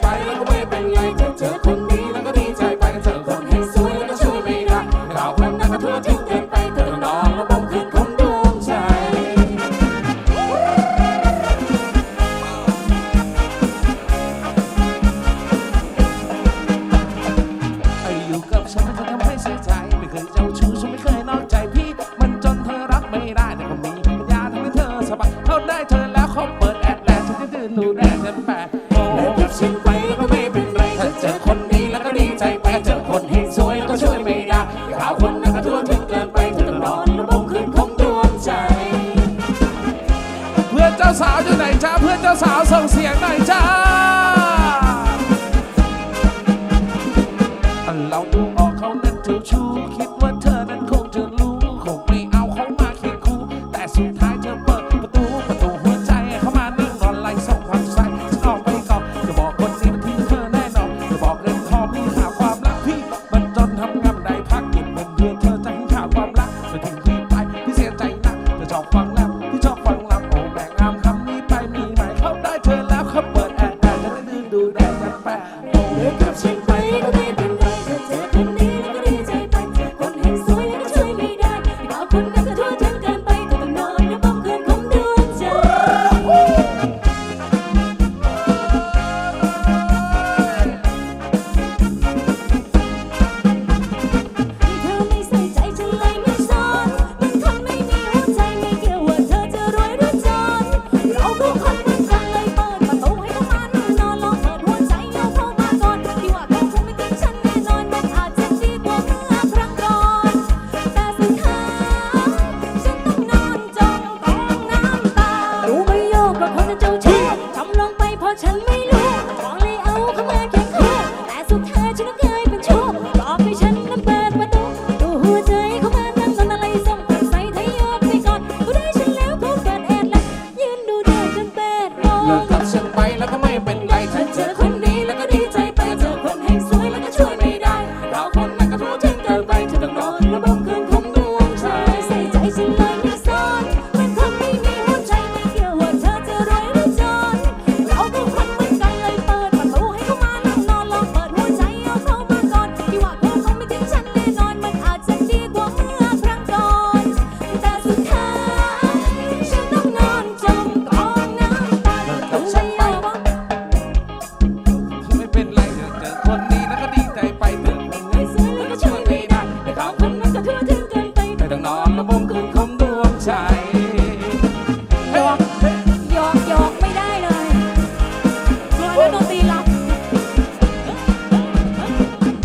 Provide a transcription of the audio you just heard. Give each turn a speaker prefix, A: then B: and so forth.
A: ไป
B: แล้วก็ไป็นไรเจอคนดีแล้วก็
A: ดีใจไปเถอคนสวยแล้ก็ช่วยไม่ได้ข่าวคนน้นก็ทั่วถึงเกินไปเถอะนแล้วผมคือคนดวงใจ เธออยู่กับฉันเธอทำให้เสียใจ ไม่เคยเจ้าชู้ฉันไม่เคยนอกใจพี่ มันจนเธอรับไม่ได้แต่ก็มีปัญญาทำให้เธอสบายเขาได้เธอแล้วเขาเปิดแอดแลนด์นดื้อหนูแด
B: น
A: ฉั
B: แปล ฉันไปก็ไม่เป็นไร
A: ถ้าเจอคนดีแล้วก็ดีใจไปเจอคนเห็นสวยแล้วก็ช่วยไม่ได้ข่าวคนนั้นก็ทั่วถึงเกินไปเธอต้องนอนระบมคืนของดวงใจ เพื่อนเจ้าสาวอยู่ไหนจ้าเพื่อนเจ้าสาวส่งเสียงหน่อยจ้าเราดูออกเขานั้นเจ้าชูคิด ฟังแรปที่ชอบฟังลำโอ้แบกงามคำนี้ไปมีให
B: ม่เขาได้เธอแล้วเขาเปิดแอ
A: ร์แอร์จะได้ดื้ดูแดดแฟนแโอ้เด็กสิง จ้ชู้ทำลงไป
B: เพราะฉันไม่ the bunker.